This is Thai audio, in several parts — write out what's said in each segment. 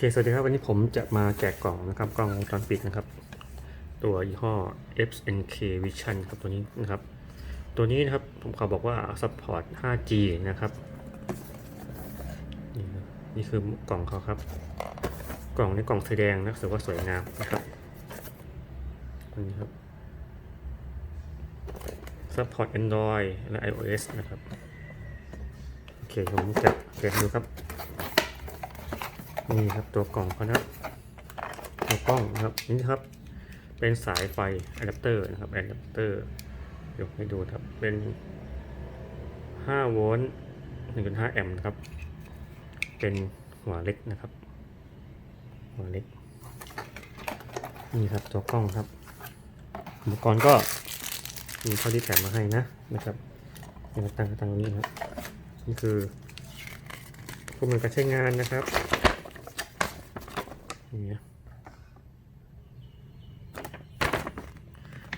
เค สวัสดีครับ วันนี้ผมจะมาแจกกล่องนะครับ กล้องวงจรปิดนะครับ ตัวยี่ห้อ FNK Vision ครับตัวนี้นะครับ ตัวนี้นะครับ ผมเขาบอกว่า support 5G นะครับ นี่คือกล่องเขาครับ กล่องในกล่องสีแดงนะรู้สึกว่าสวยงามนะครับตัวนี้ครับ support Android และ iOS นะครับ โอเค ผมจะแกะดูครับ นี่ครับตัวกล่องเขานะครับตัวกล้องนะครับนี่ครับ เป็นสายไฟอะแดปเตอร์นะครับอะแดปเตอร์ยกให้ดูครับเป็น5โวลต์1.5แอมป์นะครับ เป็นหัวเล็กนะครับ หัวเล็ก นี่ครับตัวกล้องครับ อุปกรณ์ก็มีเท่าที่แถมมาให้นะนะครับนี่ครับตั้งตั้งตรงนี้นะครับ นี่คือผู้มือการใช้งานนะครับ อย่างเงี้ย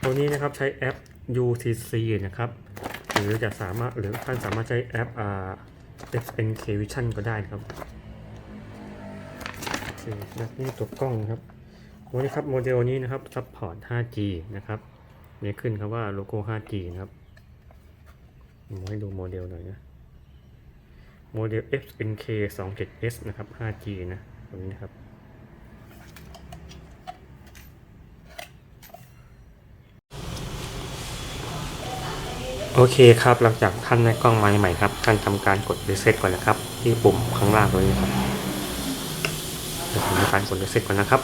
ตัวนี้นะครับใช้แอป UTC นะครับ หรือจะสามารถหรือท่านสามารถใช้แอปอ่า XNK Vision ก็ได้นะครับนะนี่ตัวกล้องนะครับวันนี้ครับโมเดลนี้นะครับ support 5G นะครับนี่ขึ้นครับว่าโลโก้ 5G นะครับผมให้ดูโมเดลหน่อยนะ โมเดล XNK 27S นะครับ 5G นะ ตรงนี้นะครับ โอเคครับหลังจากท่านได้กล้องมาใหม่ครับท่านทำการกดรีเซ็ตก่อนนะครับ ที่ปุ่มข้างล่างตรงนี้ครับเดี๋ยวทำการกดรีเซ็ตก่อนนะครับ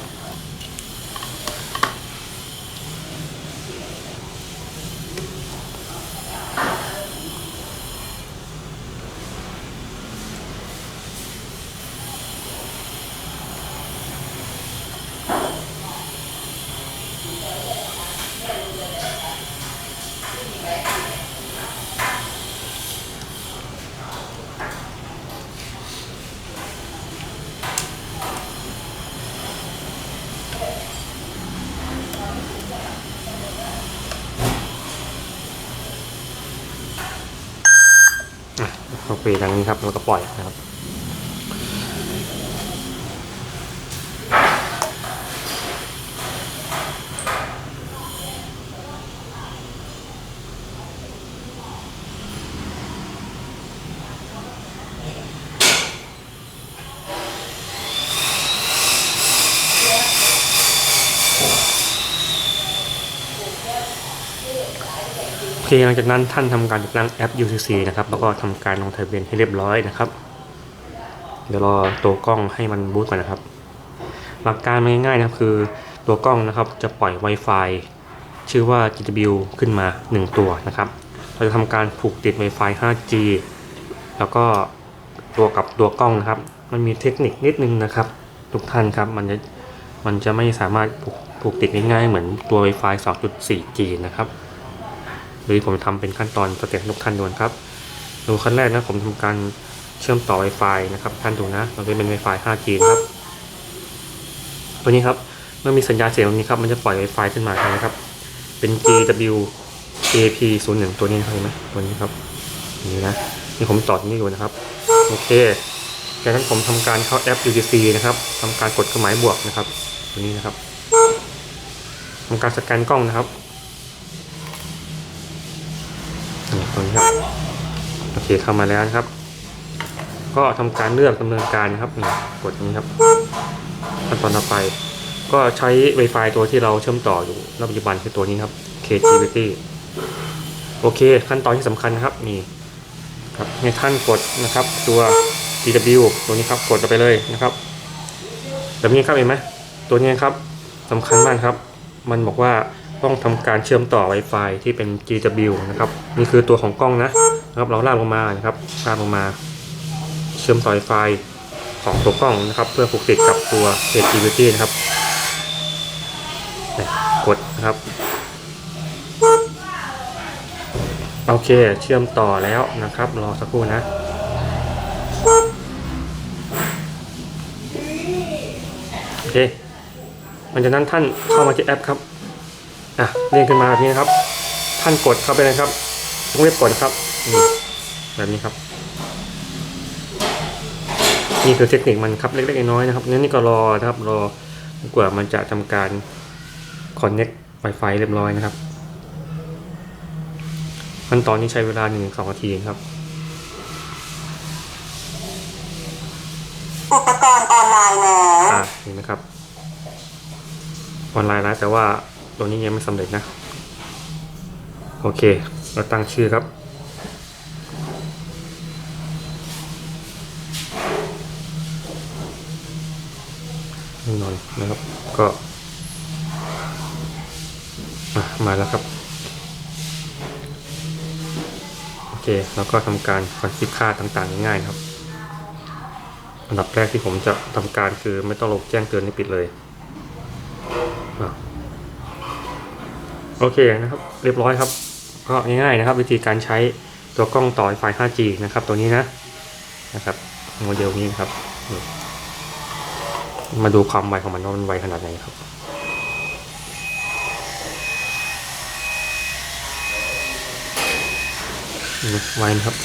อะเข้าไปทางนี้ครับแล้วก็ปล่อยนะครับ เคหลังจากนั้นท่านทำการติดตั้งแอป UCC นะครับแล้วก็ทำการลงทะเบียนให้เรียบร้อยนะครับ เดี๋ยวรอตัวกล้องให้มันบูตก่อนนะครับ หลักการมันง่ายๆนะครับคือตัวกล้องนะครับจะปล่อย Wi-Fi ชื่อว่า GW ขึ้นมา 1 ตัวนะครับเราจะทำการผูกติด Wi-Fi 5G แล้วก็ตัวกับตัวกล้องนะครับ มันมีเทคนิคนิดนึงนะครับ ทุกท่านครับมันจะมันจะไม่สามารถผูกผูกติดง่ายๆเหมือนตัว Wi-Fi 2.4G นะครับ โดยผมทำเป็นขั้นตอนสเต็ปทุกท่านดูนะครับดูขั้นแรกนะผมทำการเชื่อมต่อ Wi-Fi นะครับท่านดูนะมันเป็น Wi-Fi 5G นะครับ ตัวนี้ครับเมื่อมีสัญญาณเสียงตรงนี้ครับมันจะปล่อย Wi-Fi ขึ้นมาใช่ไหมครับ เป็น GW AP 0 1 ตัวนี้เห็นไหมตัวนี้ครับนี่นะนี่ผมต่อตรงนี้อยู่นะครับโอเคจากนั้นผมทำการเข้าแอป UTC นะครับทำการกดเครื่องหมายบวกนะครับ ตัวนี้นะครับทำการสแกนกล้องนะครับ ครับ โอเคเข้ามาแล้วนะครับ ก็ทำการเลือกดำเนินการนะครับกดตรงนี้ครับขั้นตอนต่อไป ก็ใช้ Wi-Fi ตัวที่เราเชื่อมต่ออยู่ณปัจจุบันคือตัวนี้ครับ KGVT โอเค ขั้นตอนที่สำคัญนะครับนี่ครับให้ท่านกดนะครับ ตัว DW ตัวนี้ครับกดไปเลยนะครับ แบบนี้ครับเห็นไหมตัวนี้ครับสำคัญมากครับ มันบอกว่า ต้องทำการเชื่อมต่อ Wi-Fi ที่เป็น GW นะครับนี่คือตัวของกล้องนะนะครับเราลากลงมานะครับลากลงมา เชื่อมต่อ Wi-Fi ของตัวกล้องนะครับ เพื่อผูกติดกับตัว KGVT นะครับกดนะครับโอเคเชื่อมต่อแล้วนะครับ รอสักครู่นะโอเคหลังจากนั้นท่านเข้ามาที่แอปครับ อะเรียงขึ้นมาแบบนี้นะครับ ท่านกดเข้าไปเลยครับต้องเรียบกดครับนี่แบบนี้ครับโอเคนี่คือเทคนิคมันครับเล็กๆน้อยๆนะครับงั้นนี่ก็รอนะครับรอกว่ามันจะทำการ connect Wi-Fi เรียบร้อยนะครับขั้นตอนนี้ใช้เวลาหนึ่งสองนาทีครับ อุปกรณ์ออนไลน์แล้วอ่าเห็นไหมครับ ออนไลน์แล้วแต่ว่า ตัวนี้ยังไม่สำเร็จนะ โอเค เราตั้งชื่อครับแน่อนนะครับ ก็มาแล้วครับ โอเค แล้วก็ทำการคอนฟิกค่าต่างๆ ง่ายๆนะครับ อันดับแรกที่ผมจะทำการคือไม่ต้องลงแจ้งเตือนให้ปิดเลยอะ โอเคนะครับ เรียบร้อยครับ ก็ง่ายๆนะครับ วิธีการใช้ตัวกล้องต่อไฟ 5G นะครับ ตัวนี้นะนะครับโมเดลนี้นะครับ มาดูความไวของมันว่ามันไวขนาดไหนครับไวนะครับ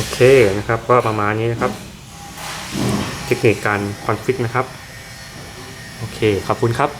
โอเคนะครับก็ประมาณนี้นะครับ เทคนิคการคอนฟิกนะครับ โอเค ขอบคุณครับ